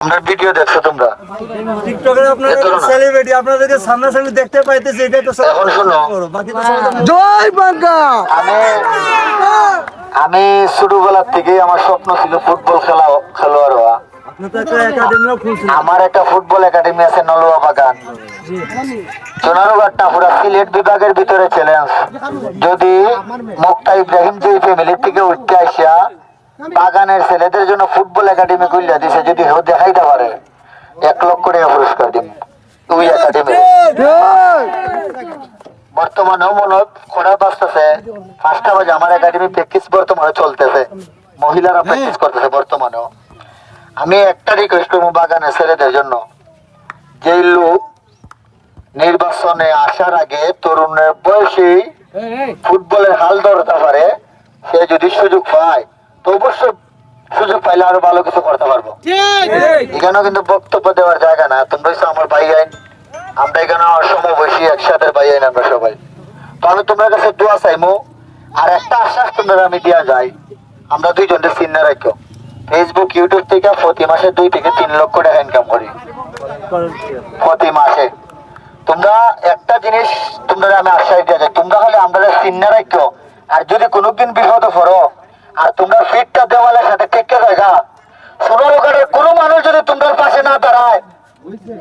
আমরা ভিডিও দেখছ তোমরা। আপনারা না। সেলিব্রিটি আপনাদেরকে সামনাসামনি দেখতে পাইতেছে এটাই তো এখন শোনো। জয় বাংলা! আমি আমি ছোটবেলার থেকেই আমার স্বপ্ন ছিল ফুটবল খেলা খেলোয়াড় হওয়া। একটা আমার একটা ফুটবল একাডেমি আছে নলুয়া বাগান। সোনারুঘাট টাপুরা সিলেট বিভাগের ভিতরে চ্যালেঞ্জ যদি মুক্তা ইব্রাহিম যে ফ্যামিলি থেকে উঠতে আসিয়া বাগানের ছেলেদের জন্য ফুটবল একাডেমি খুললে দিছে যদি হেউ দেখাইতে পারে। এক লক্ষ টাকা পুরস্কার দিব ওই একাডেমি। বর্তমানে মনত খোড়া বাজতেছে পাঁচটা বাজে আমার একাডেমি প্র্যাকটিস বর্তমানে চলতেছে। মহিলারা প্র্যাকটিস করতেছে বর্তমানেও। আমি একটা রিকোয়েস্ট করব বাগানের ছেলেদের জন্য। যে লোক নির্বাচনে আসার আগে তরুণের বয়সী ফুটবলের হাল ধরতে পারে সে যদি সুযোগ পায় তো অবশ্যই সুযোগ পাইলে আরও ভালো কিছু করতে পারব। এখানেও কিন্তু বক্তব্য দেওয়ার জায়গা না। তোমরা আমার ভাই আইন। আমরা এখানে সমবয়সী একসাথে ভাই আইন আমরা সবাই। তো আমি তোমার কাছে দোয়া চাইমু। আর একটা আশ্বাস তোমরা আমি দেওয়া যায় আমরা দুইজনের চিহ্ন রাখো ফেসবুক ইউটিউব থেকে প্রতি মাসে দুই থেকে তিন লক্ষ টাকা ইনকাম করি। প্রতি মাসে। তোমরা একটা জিনিস তোমরা আমি আশ্বাস দেওয়া যায় তোমরা হলে আমরা চিহ্ন রাখো আর যদি কোনোদিন বিপদে পড়ো আর তোমরা ফিটটা দেওয়ালের সাথে টেকে জায়গা সোনার ওখানে কোনো মানুষ যদি তোমরা পাশে না দাঁড়ায়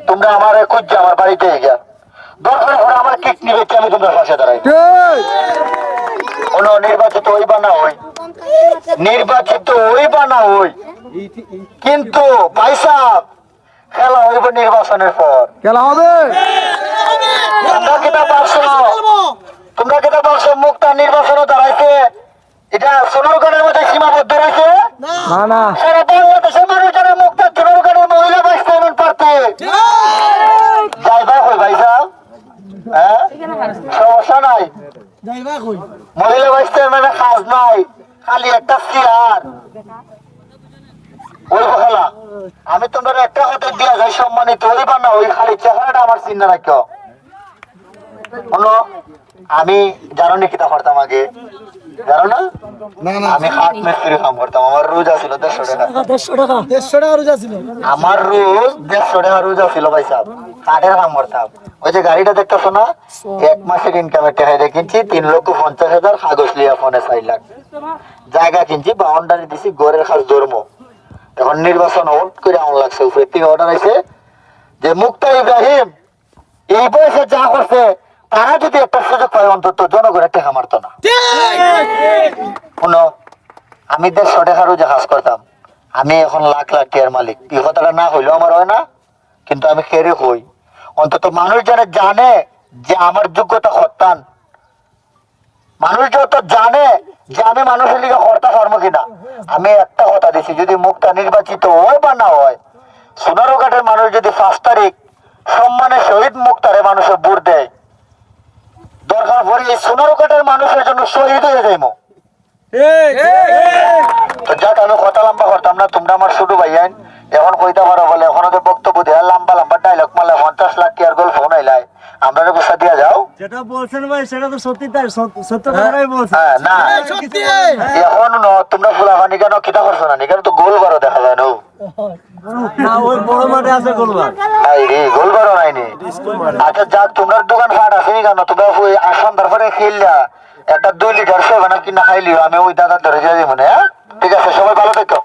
তোমরা আমার খুঁজছে আমার বাড়িতে গিয়া দরকার পরে আমার কিডনি বেঁচে আমি তোমরা পাশে দাঁড়াই? কোনো নির্বাচিত ওই বা না ওই নির্বাচিত ওই বা না ওই কিন্তু ভাই সাহেব খেলা হইব নির্বাচনের পর। খেলা হবে? তোমরা কিতা পারছ তোমরা কিতা পারছ মুক্তা নির্বাচনে দাঁড়াইছে এটা সোনারগড়ের মধ্যে সীমাবদ্ধ রয়েছে। না। না সারা বাংলাদেশের মহিলা যাইবা কই ভাই হ্যাঁ? সমস্যা নাই। মহিলা বাঁচতে মানে কাজ নাই। খালি একটা চেয়ার। ওই বহলা আমি তোমার একটা কথা দিয়া যাই সম্মানিত ওই বানা ওই খালি চেহারাটা আমার চিন্তা রাখো শোনো আমি জানো নি কিতা করতাম আগে। জানো না? আমি হাট মিস্ত্রি কাম করতাম আমার রোজা ছিল দেড়শো টাকা। দেড়শো টাকা? দেড়শো টাকা রোজা ছিল আমার রোজ দেড়শো টাকা রোজা ছিল ভাই সাহেব। কাঠের কাম করতাম। ওই যে গাড়িটা দেখতেছো না? এক মাসের ইনকামের টাকা কিনছি তিন লক্ষ পঞ্চাশ হাজার কাগজ লিয়া ফোনে চার লাখ। জায়গা কিনছি বাউন্ডারি দিছি গড়ের খাস ধর্ম। এখন নির্বাচন ওট করে আমার লাগছে উপরে থেকে অর্ডার আছে যে মুক্তা ইব্রাহিম এই বয়সে যা করছে তারা যদি একটা সুযোগ পায় অন্তত জনগণের টাকা মারতো না। শুনো, আমি দেড়শো টাকা রোজা কাজ করতাম আমি এখন লাখ লাখ টাকার মালিক। এই কথাটা না হইলেও আমার হয় না, কিন্তু আমি খেরে হই অন্তত মানুষ যেন জানে যে আমার যোগ্যতা হত্যান মানুষ যত জানে যে আমি মানুষের লিগে হর্তা কর্ম কিনা। আমি একটা কথা দিছি, যদি মুক্তা নির্বাচিত হয় বা না হয় সোনারো ঘাটের মানুষ যদি পাঁচ তারিখ সম্মানের শহীদ মুক্তারে মানুষের ভোট দেয় পড়ে এই সোনারো ঘাটের মানুষের জন্য শহীদ হয়ে যাইমো। যাক আমি কথা লম্বা করতাম না তোমরা আমার ছোট ভাই আইন এখন কইতে পারো বলে এখন ওদের বক্তব্য দেওয়া লম্বা লম্বা ডায়লগ মারলে পঞ্চাশ লাখ কি আর গল্প নাইলাই আমরা গুসা দিয়া যাও। যেটা বলছেন ভাই সেটা তো সত্যি তাই সত্য- কথাই বলছেন। হ্যাঁ না। এখন ন তোমরা ফুলা পানি কেন কিতা করছ না? এখানে তো গোল নো না ওই বড় মাঠে আছে গোলবার তাই রে গোল বারো নাইনি আচ্ছা যা তোমার দোকান ফাট আছে কেন তোমরা ওই আসাম তারপরে খেললা। একটা দুই লিটার সেভেন কিনা খাইলিও আমি ওই দাদার ধরে যাই মনে হ্যাঁ? ঠিক আছে সবাই ভালো থেকো।